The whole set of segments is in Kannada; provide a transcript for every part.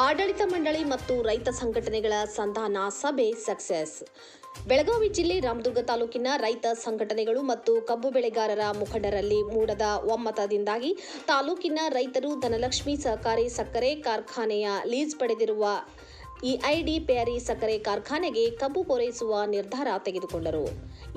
ಆಡಳಿತ ಮಂಡಳಿ ಮತ್ತು ರೈತ ಸಂಘಟನೆಗಳ ಸಂಧಾನ ಸಭೆ ಸಕ್ಸೆಸ್. ಬೆಳಗಾವಿ ಜಿಲ್ಲೆ ರಾಮದುರ್ಗ ತಾಲೂಕಿನ ರೈತ ಸಂಘಟನೆಗಳು ಮತ್ತು ಕಬ್ಬು ಬೆಳೆಗಾರರ ಮುಖಂಡರಲ್ಲಿ ಮೂಡದ ಒಮ್ಮತದಿಂದಾಗಿ ತಾಲೂಕಿನ ರೈತರು ಧನಲಕ್ಷ್ಮಿ ಸಹಕಾರಿ ಸಕ್ಕರೆ ಕಾರ್ಖಾನೆಯ ಲೀಸ್ ಪಡೆದಿರುವ ಇಐಡಿ ಪ್ಯಾರಿ ಸಕ್ಕರೆ ಕಾರ್ಖಾನೆಗೆ ಕಬ್ಬು ಪೂರೈಸುವ ನಿರ್ಧಾರ ತೆಗೆದುಕೊಂಡರು.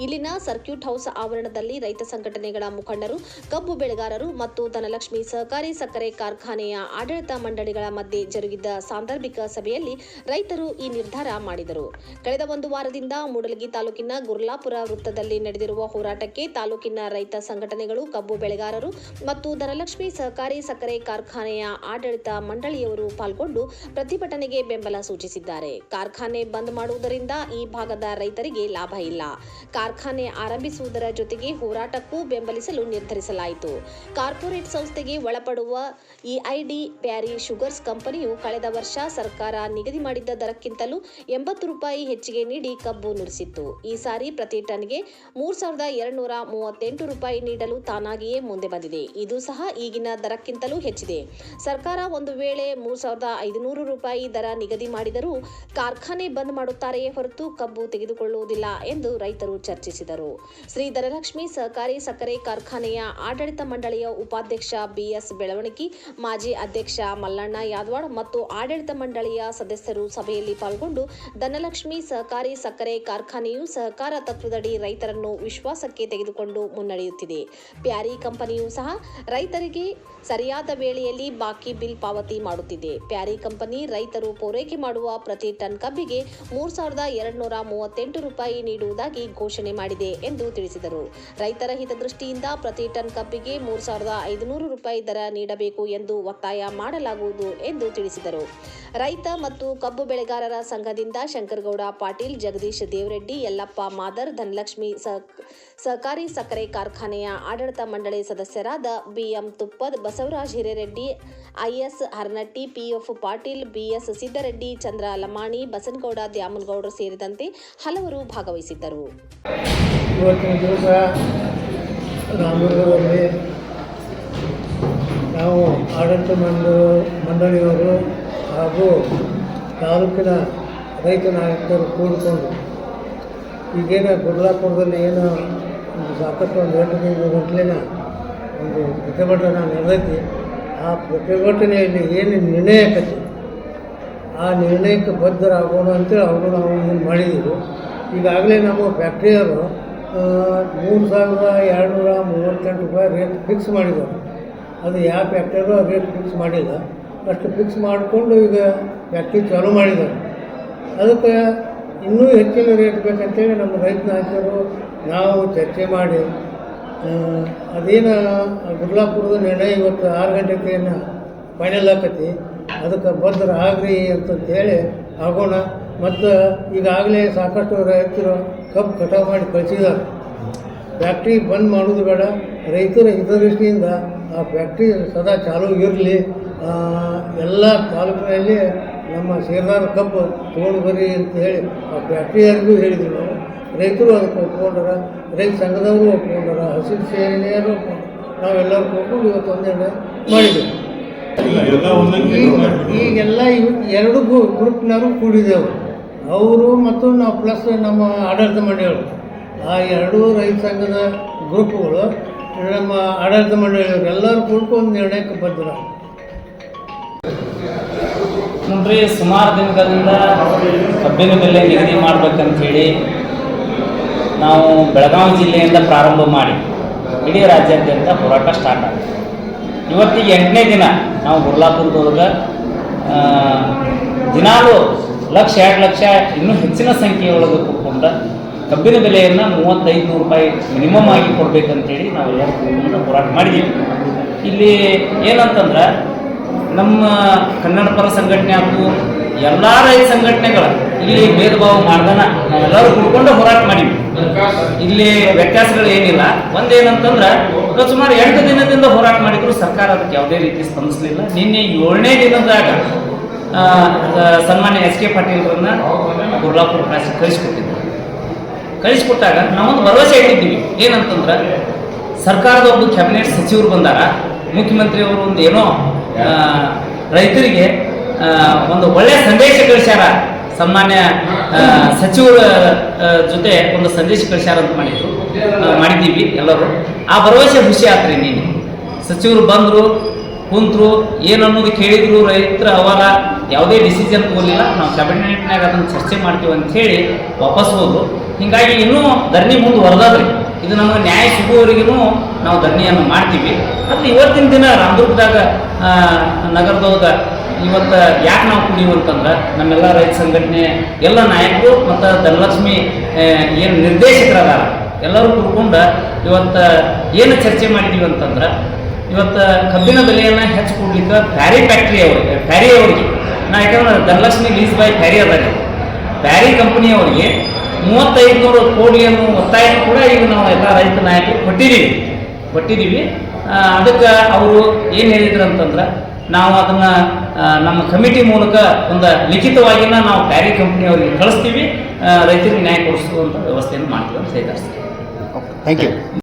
ಇಲ್ಲಿನ ಸರ್ಕ್ಯೂಟ್ ಹೌಸ್ ಆವರಣದಲ್ಲಿ ರೈತ ಸಂಘಟನೆಗಳ ಮುಖಂಡರು, ಕಬ್ಬು ಬೆಳೆಗಾರರು ಮತ್ತು ಧನಲಕ್ಷ್ಮಿ ಸಹಕಾರಿ ಸಕ್ಕರೆ ಕಾರ್ಖಾನೆಯ ಆಡಳಿತ ಮಂಡಳಿಗಳ ಮಧ್ಯೆ ಜರುಗಿದ್ದ ಸಾಂದರ್ಭಿಕ ಸಭೆಯಲ್ಲಿ ರೈತರು ಈ ನಿರ್ಧಾರ ಮಾಡಿದರು. ಕಳೆದ ಒಂದು ವಾರದಿಂದ ಮೂಡಲಗಿ ತಾಲೂಕಿನ ಗುರ್ಲಾಪುರ ವೃತ್ತದಲ್ಲಿ ನಡೆದಿರುವ ಹೋರಾಟಕ್ಕೆ ತಾಲೂಕಿನ ರೈತ ಸಂಘಟನೆಗಳು, ಕಬ್ಬು ಬೆಳೆಗಾರರು ಮತ್ತು ಧನಲಕ್ಷ್ಮಿ ಸಹಕಾರಿ ಸಕ್ಕರೆ ಕಾರ್ಖಾನೆಯ ಆಡಳಿತ ಮಂಡಳಿಯವರು ಪಾಲ್ಗೊಂಡು ಪ್ರತಿಭಟನೆಗೆ ಬೆಂಬಲ ಸೂಚಿಸಿದ್ದಾರೆ. ಕಾರ್ಖಾನೆ ಬಂದ್ ಮಾಡುವುದರಿಂದ ಈ ಭಾಗದ ರೈತರಿಗೆ ಲಾಭ ಇಲ್ಲ. ಕಾರ್ಖಾನೆ ಆರಂಭಿಸುವುದರ ಜೊತೆಗೆ ಹೋರಾಟಕ್ಕೂ ಬೆಂಬಲಿಸಲು ನಿರ್ಧರಿಸಲಾಯಿತು. ಕಾರ್ಪೊರೇಟ್ ಸಂಸ್ಥೆಗೆ ಒಳಪಡುವ ಇಐಡಿ ಪ್ಯಾರಿ ಶುಗರ್ಸ್ ಕಂಪನಿಯು ಕಳೆದ ವರ್ಷ ಸರ್ಕಾರ ನಿಗದಿ ಮಾಡಿದ್ದ ದರಕ್ಕಿಂತಲೂ ಎಂಬತ್ತು ರೂಪಾಯಿ ಹೆಚ್ಚಿಗೆ ನೀಡಿ ಕಬ್ಬು ನುಡಿಸಿತ್ತು. ಈ ಸಾರಿ ಪ್ರತಿ ಟನ್ಗೆ ಮೂರ್ ಸಾವಿರದ ಎರಡ್ನೂರ ಮೂವತ್ತೆಂಟು ರೂಪಾಯಿ ನೀಡಲು ತಾನಾಗಿಯೇ ಮುಂದೆ ಬಂದಿದೆ. ಇದು ಸಹ ಈಗಿನ ದರಕ್ಕಿಂತಲೂ ಹೆಚ್ಚಿದೆ. ಸರ್ಕಾರ ಒಂದು ವೇಳೆ ಮೂರ್ ಸಾವಿರದ ಐದುನೂರು ರೂಪಾಯಿ ದರ ನಿಗದಿ ಮಾಡಿದರೂ ಕಾರ್ಖಾನೆ ಬಂದ್ ಮಾಡುತ್ತಾರೆಯೇ ಹೊರತು ಕಬ್ಬು ತೆಗೆದುಕೊಳ್ಳುವುದಿಲ್ಲ ಎಂದು ರೈತರು ಚರ್ಚಿಸಿದರು. ಶ್ರೀ ಧನಲಕ್ಷ್ಮಿ ಸಹಕಾರಿ ಸಕ್ಕರೆ ಕಾರ್ಖಾನೆಯ ಆಡಳಿತ ಮಂಡಳಿಯ ಉಪಾಧ್ಯಕ್ಷ ಬಿಎಸ್ ಬೆಳವಣಿಗೆ, ಮಾಜಿ ಅಧ್ಯಕ್ಷ ಮಲ್ಲಣ್ಣ ಯಾದವಾಡ್ ಮತ್ತು ಆಡಳಿತ ಮಂಡಳಿಯ ಸದಸ್ಯರು ಸಭೆಯಲ್ಲಿ ಪಾಲ್ಗೊಂಡು ಧನಲಕ್ಷ್ಮಿ ಸಹಕಾರಿ ಸಕ್ಕರೆ ಕಾರ್ಖಾನೆಯು ಸಹಕಾರ ತತ್ವದಡಿ ರೈತರನ್ನು ವಿಶ್ವಾಸಕ್ಕೆ ತೆಗೆದುಕೊಂಡು ಮುನ್ನಡೆಯುತ್ತಿದೆ. ಪ್ಯಾರಿ ಕಂಪನಿಯೂ ಸಹ ರೈತರಿಗೆ ಸರಿಯಾದ ವೇಳೆಯಲ್ಲಿ ಬಾಕಿ ಬಿಲ್ ಪಾವತಿ ಮಾಡುತ್ತಿದೆ. ಪ್ಯಾರಿ ಕಂಪನಿ ರೈತರು ಪೂರೈಕೆ ಮಾಡುವ ಪ್ರತಿ ಟನ್ ಕಬ್ಬಿಗೆ ಮೂರ್ ಸಾವಿರದ ಎರಡುನೂರ ಮೂವತ್ತೆಂಟು ರೂಪಾಯಿ ನೀಡುವುದಾಗಿ ಘೋಷಣೆ ಮಾಡಿದೆ ಎಂದು ತಿಳಿಸಿದರು. ರೈತರ ಹಿತದೃಷ್ಟಿಯಿಂದ ಪ್ರತಿ ಟನ್ ಕಬ್ಬಿಗೆ ಮೂರ್ ಸಾವಿರದ ಐದುನೂರು ರೂಪಾಯಿ ದರ ನೀಡಬೇಕು ಎಂದು ಒತ್ತಾಯ ಮಾಡಲಾಗುವುದು ಎಂದು ತಿಳಿಸಿದರು. ರೈತ ಮತ್ತು ಕಬ್ಬು ಬೆಳೆಗಾರರ ಸಂಘದಿಂದ ಶಂಕರಗೌಡ ಪಾಟೀಲ್, ಜಗದೀಶ್ ದೇವರೆಡ್ಡಿ, ಯಲ್ಲಪ್ಪ ಮಾದರ್, ಧನಲಕ್ಷ್ಮಿ ಸಹ ಸಹಕಾರಿ ಸಕ್ಕರೆ ಕಾರ್ಖಾನೆಯ ಆಡಳಿತ ಮಂಡಳಿ ಸದಸ್ಯರಾದ B M Tuppad Basavaraj Hirereddy, I S Harnatti, P F Patil, B S Siddareddy Chandra Lamani, Basanagouda, ದ್ಯಾಮನಗೌಡರು ಸೇರಿದಂತೆ ಹಲವರು ಭಾಗವಹಿಸಿದ್ದರು. ಇವತ್ತಿನ ದಿವಸ ರಾಮದುರ್ಗದಲ್ಲಿ ನಾವು ಆಡಳಿತ ಮಂಡ ಮಂಡಳಿಯವರು ಹಾಗೂ ತಾಲೂಕಿನ ರೈತ ನಾಯಕರು ಕೂಡಿಕೊಂಡು ಈಗೇನು ಗುರ್ಲಾಪುರದಲ್ಲಿ ಏನು ಒಂದು ಸಾಕಷ್ಟು ಒಂದು ಎಂಟು ಒಂದು ಗಂಟಲಿನ ಒಂದು ಪ್ರತಿಭಟನೆ ನಡೆದೈತಿ ಆ ಪ್ರತಿಭಟನೆಯಲ್ಲಿ ಏನು ನಿರ್ಣಯ ಆ ನಿರ್ಣಯಕ್ಕೆ ಬದ್ಧರಾಗೋಣ ಅಂತೇಳಿ ಅವರು ನಾವು ಇದನ್ನು ಮಾಡಿದ್ದೀವಿ. ಈಗಾಗಲೇ ನಮ್ಮ ಫ್ಯಾಕ್ಟ್ರಿಯವರು ಮೂರು ಸಾವಿರದ ಎರಡುನೂರ ಮೂವತ್ತೆಂಟು ರೂಪಾಯಿ ರೇಟ್ ಫಿಕ್ಸ್ ಮಾಡಿದ್ದಾರೆ. ಅದು ಯಾವ ಫ್ಯಾಕ್ಟ್ರಿಯರು ರೇಟ್ ಫಿಕ್ಸ್ ಮಾಡಿಲ್ಲ. ಅಷ್ಟು ಫಿಕ್ಸ್ ಮಾಡಿಕೊಂಡು ಈಗ ಫ್ಯಾಕ್ಟ್ರಿ ಚಾಲೂ ಮಾಡಿದ್ದಾರೆ. ಅದಕ್ಕೆ ಇನ್ನೂ ಹೆಚ್ಚಿನ ರೇಟ್ ಬೇಕಂತೇಳಿ ನಮ್ಮ ರೈತ ನಾಯಕರು ನಾವು ಚರ್ಚೆ ಮಾಡಿ ಅದೇನು ಗುರ್ಲಾಪುರದ ನಿರ್ಣಯ ಇವತ್ತು ಆರು ಗಂಟೆಗೆ ಫೈನಲ್ ಆಕತಿ. ಅದಕ್ಕೆ ಬಂದ್ರೆ ಆಗ್ರಿ ಅಂತಂತೇಳಿ ಆಗೋಣ. ಮತ್ತು ಈಗಾಗಲೇ ಸಾಕಷ್ಟು ರೈತರು ಕಬ್ಬು ಕಟಾವು ಮಾಡಿ ಕಳಿಸಿದ್ದಾರೆ. ಫ್ಯಾಕ್ಟ್ರಿ ಬಂದ್ ಮಾಡೋದು ಬೇಡ. ರೈತರ ಹಿತದೃಷ್ಟಿಯಿಂದ ಆ ಫ್ಯಾಕ್ಟ್ರಿ ಸದಾ ಚಾಲೂ ಇರಲಿ. ಎಲ್ಲ ತಾಲೂಕಿನಲ್ಲಿ ನಮ್ಮ ಸೇರ್ದಾರ ಕಬ್ಬು ತೊಗೊಂಡು ಬರ್ರಿ ಅಂತ ಹೇಳಿ ಆ ಫ್ಯಾಕ್ಟ್ರಿಯವ್ರಿಗೂ ಹೇಳಿದ್ವಿ ನಾವು. ರೈತರು ಅದಕ್ಕೆ ಒಪ್ಕೊಂಡಾರ, ರೈತ ಸಂಘದವರು ಒಪ್ಕೊಂಡಾರ, ಹಸಿರು ಸೇನೆಯರು ನಾವೆಲ್ಲರೂ ಕೊಟ್ಟು ಇವತ್ತು ಒಂದೆರಡು ಮಾಡಿದ್ದೀವಿ ಈಗೆಲ್ಲ ಇವ್ ಎರಡು ಗ್ರೂ- ಗ್ರೂಪ್ನವರು ಕೂಡಿದೆವು. ಅವರು ಮತ್ತು ನಾವು ಪ್ಲಸ್ ನಮ್ಮ ಆಡಳಿತ ಮಂಡಳಿಗಳು. ಆ ಎರಡೂ ರೈತ ಸಂಘದ ಗ್ರೂಪ್ಗಳು ನಮ್ಮ ಆಡಳಿತ ಮಂಡಳಿಯವರು ಎಲ್ಲರೂ ಕೂಡ್ಕೊಂಡು ನಿರ್ಣಯಕ್ಕೆ ಬಂದರು ನೋಡ್ರಿ ಸುಮಾರು ದಿನಗಳಿಂದ ಕಬ್ಬಿನ ಬೆಲೆ ನಿಗದಿ ಮಾಡ್ಬೇಕಂತ ಹೇಳಿ ನಾವು ಬೆಳಗಾವಿ ಜಿಲ್ಲೆಯಿಂದ ಪ್ರಾರಂಭ ಮಾಡಿ. ಇಡೀ ರಾಜ್ಯಾದ್ಯಂತ ಹೋರಾಟ ಸ್ಟಾರ್ಟ್ ಆಗಿದೆ. ಇವತ್ತಿಗೆ ಎಂಟನೇ ದಿನ. ನಾವು ಗುರ್ಲಾಪುರದೊಳಗೆ ದಿನಾಲೂ ಲಕ್ಷ, ಎರಡು ಲಕ್ಷ, ಇನ್ನೂ ಹೆಚ್ಚಿನ ಸಂಖ್ಯೆಯೊಳಗೆ ಕೂತ್ಕೊಂಡು ಕಬ್ಬಿನ ಬೆಲೆಯನ್ನು ಮೂವತ್ತೈದು ನೂರು ರೂಪಾಯಿ ಮಿನಿಮಮ್ ಆಗಿ ಕೊಡ್ಬೇಕಂತೇಳಿ ನಾವು ಎಲ್ಲರೂ ಹೋರಾಟ ಮಾಡಿದ್ದೀವಿ ಇಲ್ಲಿ ಏನಂತಂದ್ರೆ, ನಮ್ಮ ಕನ್ನಡ ಪರ ಸಂಘಟನೆ ಹಾಗೂ ಎಲ್ಲ ರೈತ ಸಂಘಟನೆಗಳ ಇಲ್ಲಿ ಭೇದ ಭಾವ ಮಾಡ್ದನ ನಾವೆಲ್ಲರೂ ಕೂಡ್ಕೊಂಡು ಹೋರಾಟ ಮಾಡಿವಿ ಇಲ್ಲಿ ವ್ಯತ್ಯಾಸಗಳು ಏನಿಲ್ಲ. ಒಂದೇನಂತಂದ್ರೆ ಸುಮಾರು ಎಂಟು ದಿನದಿಂದ ಹೋರಾಟ ಮಾಡಿದ್ರು ಸರ್ಕಾರ ಅದಕ್ಕೆ ಯಾವುದೇ ರೀತಿ ಸ್ಪಂದಿಸಲಿಲ್ಲ. ನಿನ್ನೆ ಏಳನೇ ದಿನದಾಗ ಸನ್ಮಾನ್ಯ ಎಸ್ ಕೆ ಪಾಟೀಲ್ರನ್ನ ಗುರ್ಲಾಪುರ ಕ್ಲಾಸ್ ಕಳಿಸ್ಕೊಟ್ಟಿದ್ರು. ಕಳಿಸ್ಕೊಟ್ಟಾಗ ನಾವೊಂದು ಭರವಸೆ ಇಟ್ಟಿದ್ದೀವಿ ಏನಂತಂದ್ರೆ ಸರ್ಕಾರದ ಒಬ್ಬ ಕ್ಯಾಬಿನೆಟ್ ಸಚಿವರು ಬಂದಾರ ಮುಖ್ಯಮಂತ್ರಿಯವರು ಒಂದು ಏನೋ ರೈತರಿಗೆ ಒಂದು ಒಳ್ಳೆಯ ಸಂದೇಶ ಕಳಿಸ್ಯಾರ ಸಾಮಾನ್ಯ ಆ, ಸಚಿವರ ಜೊತೆ ಒಂದು ಸಂದೇಶ ಕಳಿಸ್ಯಾರ ಅಂತ ಮಾಡಿದ್ರು. ಮಾಡಿದ್ದೀವಿ ಎಲ್ಲರೂ. ಆ ಭರವಸೆ ಖುಷಿ ಆತ್ರಿ ನೀನು. ಸಚಿವರು ಬಂದರು, ಕುಂತರು ಏನನ್ನೋದು ಕೇಳಿದ್ರು ರೈತರ ಅವರ ಯಾವುದೇ ಡಿಸಿಷನ್ ತಗೊಳ್ಳಿಲ್ಲ ನಾವು ಕ್ಯಾಬಿನೆಟ್ನಾಗ ಅದನ್ನು ಚರ್ಚೆ ಮಾಡ್ತೀವಿ ಅಂತ ಹೇಳಿ ವಾಪಸ್ ಹೋದ್ರು. ಹೀಗಾಗಿ ಇನ್ನೂ ಧರಣಿ ಮುಂದೆ ಹೊರದಾದ್ರಿ. ಇದು ನಮಗೆ ನ್ಯಾಯ ಸಿಗುವವರೆಗೂ ನಾವು ಧರಣಿಯನ್ನು ಮಾಡ್ತೀವಿ. ಮತ್ತು ಇವತ್ತಿನ ದಿನ ರಾಮದುರ್ಗದಾಗ ನಗರದೊಳಗ ಇವತ್ತು ಯಾಕೆ ನಾವು ಕುಡಿಯುವಂತಂದ್ರೆ ನಮ್ಮೆಲ್ಲ ರೈತ ಸಂಘಟನೆ, ಎಲ್ಲ ನಾಯಕರು ಮತ್ತು ಧನಲಕ್ಷ್ಮಿ ಏನು ನಿರ್ದೇಶಕರದಾರ, ಎಲ್ಲರೂ ಕೂಡ್ಕೊಂಡು ಇವತ್ತು ಏನು ಚರ್ಚೆ ಮಾಡಿದ್ದೀವಿ ಅಂತಂದ್ರೆ ಇವತ್ತು ಕಬ್ಬಿನ ಬೆಲೆಯನ್ನು ಹೆಚ್ಚು ಕೊಡ್ಲಿಕ್ಕೆ ಫ್ಯಾರಿ ಫ್ಯಾಕ್ಟ್ರಿ ಅವ್ರಿಗೆ ಫ್ಯಾರಿ ಅವ್ರಿಗೆ. ನಾ ಯಾಕಂದ್ರೆ ಧನಲಕ್ಷ್ಮಿ ಲೀಸ್ ಬೈ ಫ್ಯಾರಿ ಅದಾರೆ ಫ್ಯಾರಿ ಕಂಪನಿಯವರಿಗೆ ಮೂವತ್ತೈದು ನೂರು ಕೋಟಿ ಅನ್ನೋ ಒತ್ತಾಯ ಕೂಡ ಈಗ ನಾವು ಎಲ್ಲ ರೈತ ನಾಯಕರು ಕೊಟ್ಟಿದ್ದೀವಿ ಕೊಟ್ಟಿದ್ದೀವಿ ಅದಕ್ಕೆ ಅವರು ಏನು ಹೇಳಿದ್ರು ಅಂತಂದ್ರೆ ನಾವು ಅದನ್ನು ನಮ್ಮ ಕಮಿಟಿ ಮೂಲಕ ಒಂದು ಲಿಖಿತವಾಗಿನ ನಾವು ಪ್ಯಾರಿ ಕಂಪನಿಯವರಿಗೆ ಕಳಿಸ್ತೀವಿ. ರೈತರಿಗೆ ನ್ಯಾಯ ಕೊಡಿಸುವಂಥ ವ್ಯವಸ್ಥೆಯನ್ನು ಮಾಡ್ತೀವಿ ಅಂತ ಹೇಳಿದ್ದಾರೆ ಥ್ಯಾಂಕ್ ಯು